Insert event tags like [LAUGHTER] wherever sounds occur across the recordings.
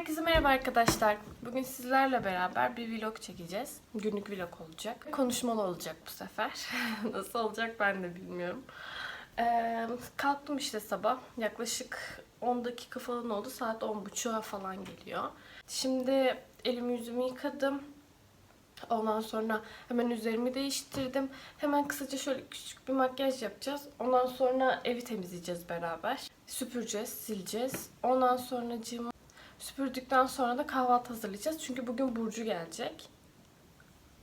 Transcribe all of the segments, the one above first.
Herkese merhaba arkadaşlar. Bugün sizlerle beraber bir vlog çekeceğiz. Günlük vlog olacak. Konuşmalı olacak bu sefer. [LAUGHS] Nasıl olacak ben de bilmiyorum. Ee, kalktım işte sabah. Yaklaşık 10 dakika falan oldu. Saat 10.30'a falan geliyor. Şimdi elimi yüzümü yıkadım. Ondan sonra hemen üzerimi değiştirdim. Hemen kısaca şöyle küçük bir makyaj yapacağız. Ondan sonra evi temizleyeceğiz beraber. Süpüreceğiz, sileceğiz. Ondan sonra süpürdükten sonra da kahvaltı hazırlayacağız. Çünkü bugün Burcu gelecek.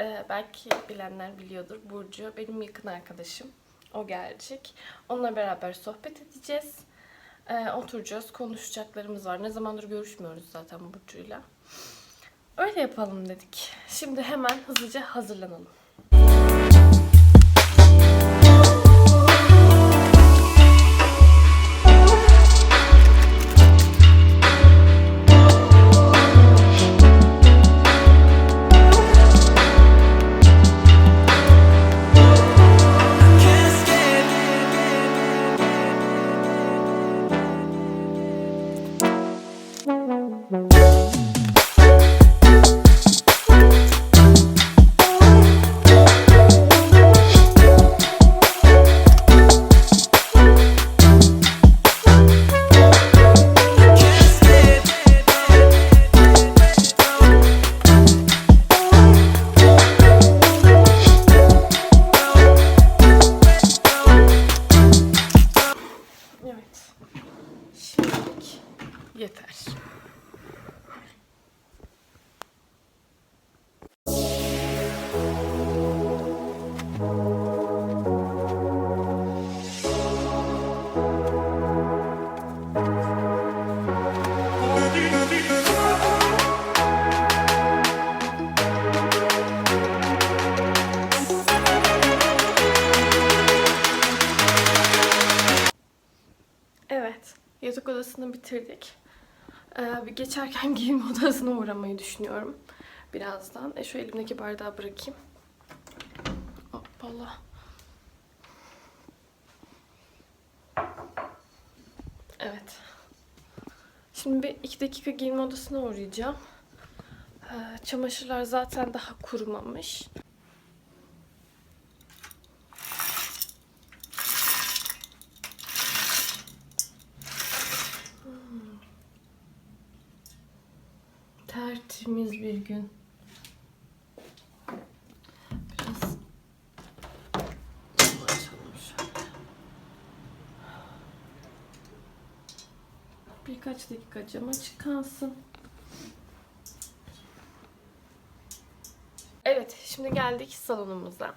Ee, belki bilenler biliyordur. Burcu benim yakın arkadaşım. O gelecek. Onunla beraber sohbet edeceğiz. Ee, oturacağız. Konuşacaklarımız var. Ne zamandır görüşmüyoruz zaten Burcu'yla. Öyle yapalım dedik. Şimdi hemen hızlıca hazırlanalım. Odasını bitirdik. Ee, bir geçerken [LAUGHS] giyinme odasına uğramayı düşünüyorum. Birazdan. E, şu elimdeki bardağı bırakayım. Hoppala. Evet. Şimdi bir iki dakika giyinme odasına uğrayacağım. Ee, çamaşırlar zaten daha kurumamış. Tertemiz bir gün. Birkaç dakika cam açık kalsın. Evet, şimdi geldik salonumuza.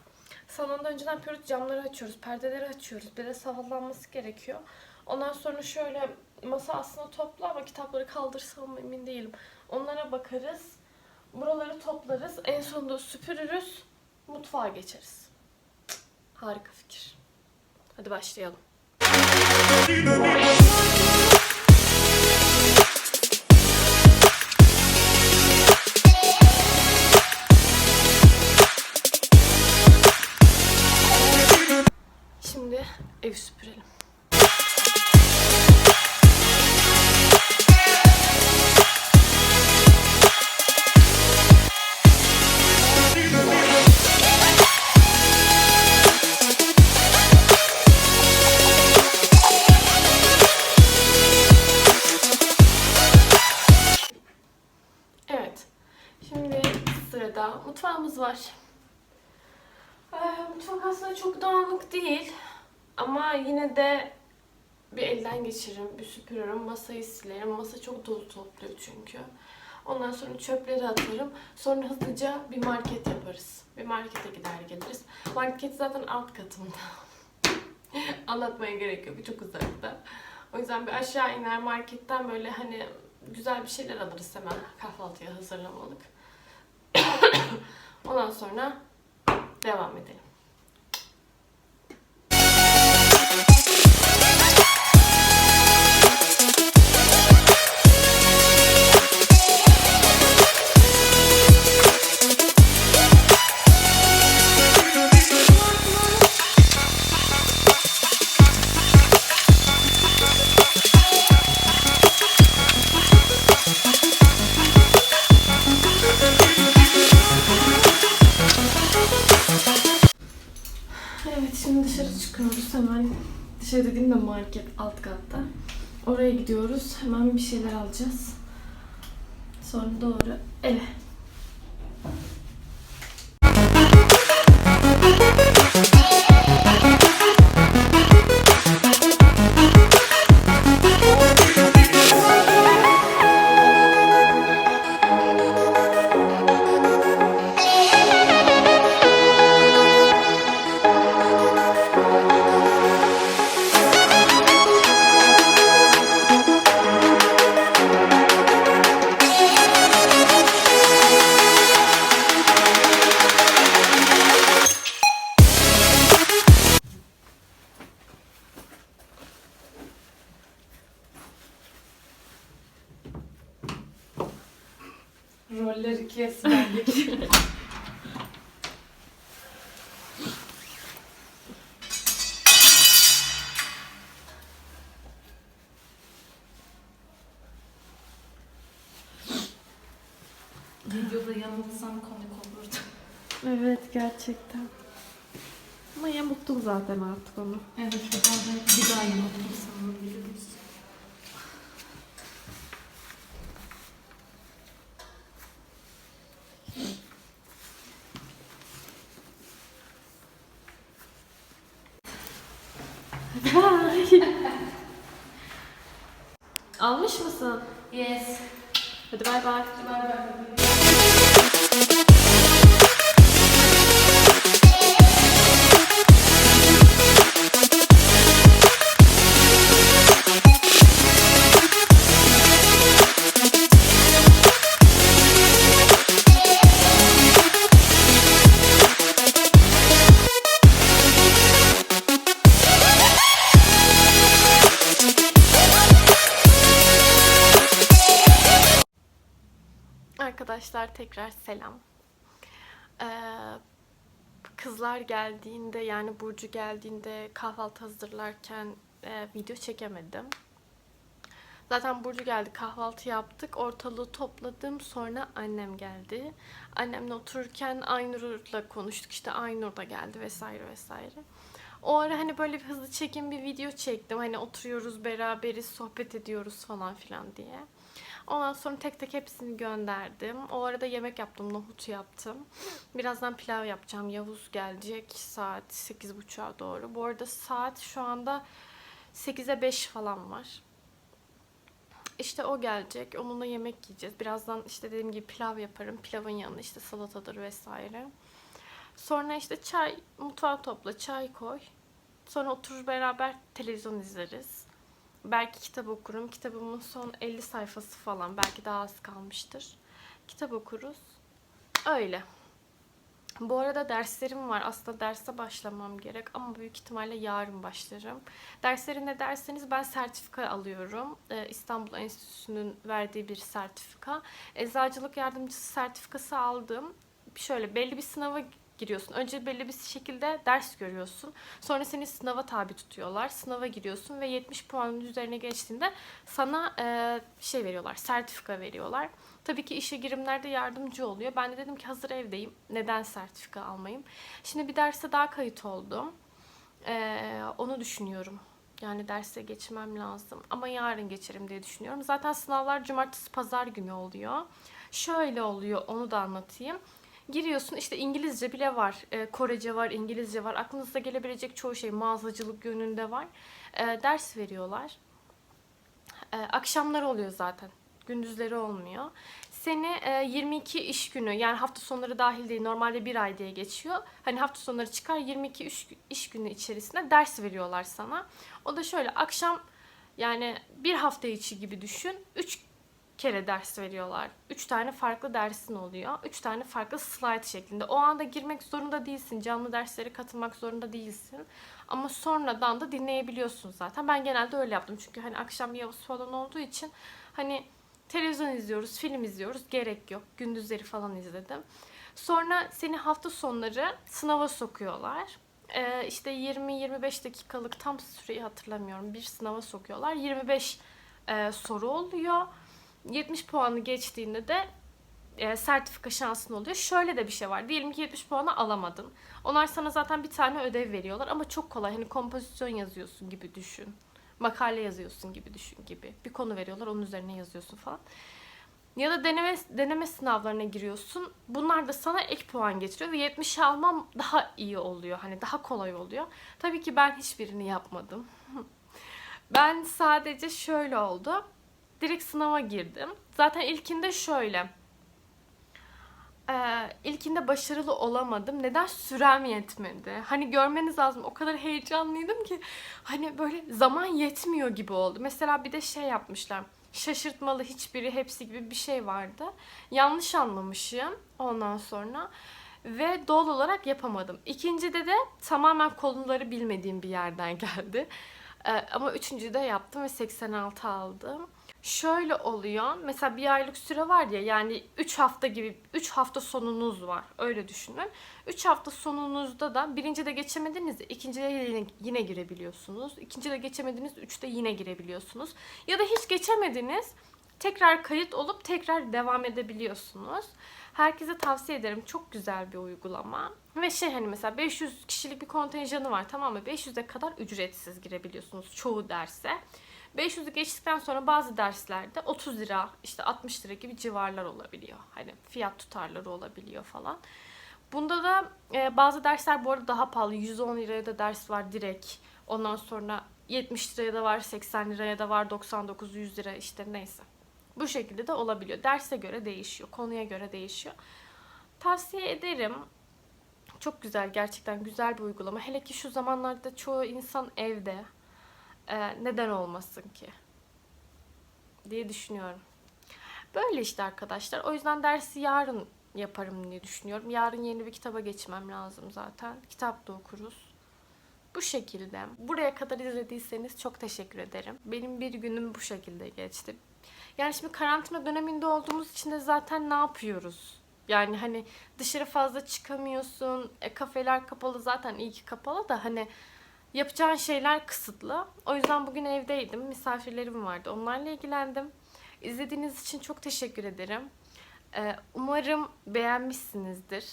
Salonda önceden pürüz camları açıyoruz, perdeleri açıyoruz. Bir de havalanması gerekiyor. Ondan sonra şöyle masa aslında toplu ama kitapları kaldırsam emin değilim. Onlara bakarız. Buraları toplarız. En sonunda süpürürüz. Mutfağa geçeriz. Harika fikir. Hadi başlayalım. Şimdi evi süpürelim. Şimdi sırada mutfağımız var. Ee, mutfak aslında çok dağınık değil. Ama yine de bir elden geçiririm, bir süpürürüm, masayı silerim. Masa çok dolu topluyor çünkü. Ondan sonra çöpleri atarım. Sonra hızlıca bir market yaparız. Bir markete gider geliriz. Market zaten alt katımda. [LAUGHS] Anlatmaya gerek yok. Çok uzakta. O yüzden bir aşağı iner marketten böyle hani güzel bir şeyler alırız hemen kahvaltıya hazırlamalık. Ondan sonra devam edelim. Dışarı dediğim de market alt katta. Oraya gidiyoruz. Hemen bir şeyler alacağız. Sonra doğru eve. Roller ikiye sınırlık. Videoda yanılsam komik olurdu. evet gerçekten. Ama yamulttum zaten artık onu. Evet, ben de bir daha yanıldım sanırım biliyoruz. Bye. Mısın? Yes. Hadi bay bay. Bay bay. Arkadaşlar tekrar selam. Ee, kızlar geldiğinde yani Burcu geldiğinde kahvaltı hazırlarken e, video çekemedim. Zaten Burcu geldi kahvaltı yaptık ortalığı topladım sonra annem geldi. Annemle otururken Aynur'la konuştuk işte Aynur da geldi vesaire vesaire. O ara hani böyle bir hızlı çekim bir video çektim. Hani oturuyoruz beraberiz sohbet ediyoruz falan filan diye. Ondan sonra tek tek hepsini gönderdim. O arada yemek yaptım, nohut yaptım. Birazdan pilav yapacağım. Yavuz gelecek saat 8.30'a doğru. Bu arada saat şu anda 8'e 5 falan var. İşte o gelecek. Onunla yemek yiyeceğiz. Birazdan işte dediğim gibi pilav yaparım. Pilavın yanına işte salatadır vesaire. Sonra işte çay, mutfağı topla, çay koy. Sonra oturur beraber televizyon izleriz. Belki kitap okurum. Kitabımın son 50 sayfası falan. Belki daha az kalmıştır. Kitap okuruz. Öyle. Bu arada derslerim var. Aslında derse başlamam gerek ama büyük ihtimalle yarın başlarım. Dersleri ne derseniz ben sertifika alıyorum. Ee, İstanbul Enstitüsü'nün verdiği bir sertifika. Eczacılık yardımcısı sertifikası aldım. Şöyle belli bir sınava giriyorsun. Önce belli bir şekilde ders görüyorsun. Sonra seni sınava tabi tutuyorlar. Sınava giriyorsun ve 70 puanın üzerine geçtiğinde sana e, şey veriyorlar, sertifika veriyorlar. Tabii ki işe girimlerde yardımcı oluyor. Ben de dedim ki hazır evdeyim. Neden sertifika almayayım? Şimdi bir derse daha kayıt oldum. E, onu düşünüyorum. Yani derse geçmem lazım. Ama yarın geçerim diye düşünüyorum. Zaten sınavlar cumartesi pazar günü oluyor. Şöyle oluyor onu da anlatayım. Giriyorsun işte İngilizce bile var, e, Korece var, İngilizce var. Aklınıza gelebilecek çoğu şey mağazacılık yönünde var. E, ders veriyorlar. E, akşamları oluyor zaten. Gündüzleri olmuyor. Seni e, 22 iş günü yani hafta sonları dahil değil normalde bir ay diye geçiyor. Hani hafta sonları çıkar 22 iş, iş günü içerisinde ders veriyorlar sana. O da şöyle akşam yani bir hafta içi gibi düşün. 3 kere ders veriyorlar. Üç tane farklı dersin oluyor. Üç tane farklı slide şeklinde. O anda girmek zorunda değilsin. Canlı derslere katılmak zorunda değilsin. Ama sonradan da dinleyebiliyorsun zaten. Ben genelde öyle yaptım. Çünkü hani akşam Yavuz falan olduğu için hani televizyon izliyoruz, film izliyoruz. Gerek yok. Gündüzleri falan izledim. Sonra seni hafta sonları sınava sokuyorlar. Ee, işte 20-25 dakikalık tam süreyi hatırlamıyorum. Bir sınava sokuyorlar. 25 e, soru oluyor. 70 puanı geçtiğinde de e, sertifika şansın oluyor. Şöyle de bir şey var. Diyelim ki 70 puanı alamadın. Onlar sana zaten bir tane ödev veriyorlar ama çok kolay. Hani kompozisyon yazıyorsun gibi düşün. Makale yazıyorsun gibi düşün gibi. Bir konu veriyorlar onun üzerine yazıyorsun falan. Ya da deneme deneme sınavlarına giriyorsun. Bunlar da sana ek puan getiriyor ve 70 almam daha iyi oluyor. Hani daha kolay oluyor. Tabii ki ben hiçbirini yapmadım. [LAUGHS] ben sadece şöyle oldu. Direkt sınava girdim. Zaten ilkinde şöyle. Ee, ilkinde başarılı olamadım. Neden? Sürem yetmedi. Hani görmeniz lazım. O kadar heyecanlıydım ki. Hani böyle zaman yetmiyor gibi oldu. Mesela bir de şey yapmışlar. Şaşırtmalı hiçbiri hepsi gibi bir şey vardı. Yanlış anlamışım ondan sonra. Ve doğal olarak yapamadım. İkincide de tamamen konuları bilmediğim bir yerden [LAUGHS] geldi. Ee, ama üçüncüde yaptım ve 86 aldım. Şöyle oluyor. Mesela bir aylık süre var ya yani 3 hafta gibi 3 hafta sonunuz var. Öyle düşünün. 3 hafta sonunuzda da birinci de geçemediniz de ikinci de yine, yine girebiliyorsunuz. İkinci de geçemediniz üçte yine girebiliyorsunuz. Ya da hiç geçemediniz tekrar kayıt olup tekrar devam edebiliyorsunuz. Herkese tavsiye ederim. Çok güzel bir uygulama. Ve şey hani mesela 500 kişilik bir kontenjanı var tamam mı? 500'e kadar ücretsiz girebiliyorsunuz çoğu derse. 500'ü geçtikten sonra bazı derslerde 30 lira işte 60 lira gibi civarlar olabiliyor. Hani fiyat tutarları olabiliyor falan. Bunda da e, bazı dersler bu arada daha pahalı. 110 liraya da ders var direkt. Ondan sonra 70 liraya da var, 80 liraya da var, 99, 100 lira işte neyse. Bu şekilde de olabiliyor. Derse göre değişiyor, konuya göre değişiyor. Tavsiye ederim. Çok güzel, gerçekten güzel bir uygulama. Hele ki şu zamanlarda çoğu insan evde. Ee, neden olmasın ki? Diye düşünüyorum. Böyle işte arkadaşlar. O yüzden dersi yarın yaparım diye düşünüyorum. Yarın yeni bir kitaba geçmem lazım zaten. Kitap da okuruz. Bu şekilde. Buraya kadar izlediyseniz çok teşekkür ederim. Benim bir günüm bu şekilde geçti. Yani şimdi karantina döneminde olduğumuz için de zaten ne yapıyoruz? Yani hani dışarı fazla çıkamıyorsun. E, kafeler kapalı zaten iyi ki kapalı da hani yapacağın şeyler kısıtlı. O yüzden bugün evdeydim. Misafirlerim vardı. Onlarla ilgilendim. İzlediğiniz için çok teşekkür ederim. Ee, umarım beğenmişsinizdir.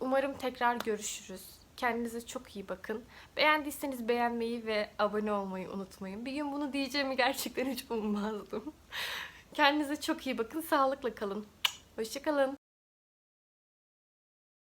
Umarım tekrar görüşürüz. Kendinize çok iyi bakın. Beğendiyseniz beğenmeyi ve abone olmayı unutmayın. Bir gün bunu diyeceğimi gerçekten hiç ummazdım. [LAUGHS] Kendinize çok iyi bakın. Sağlıkla kalın. Hoşçakalın.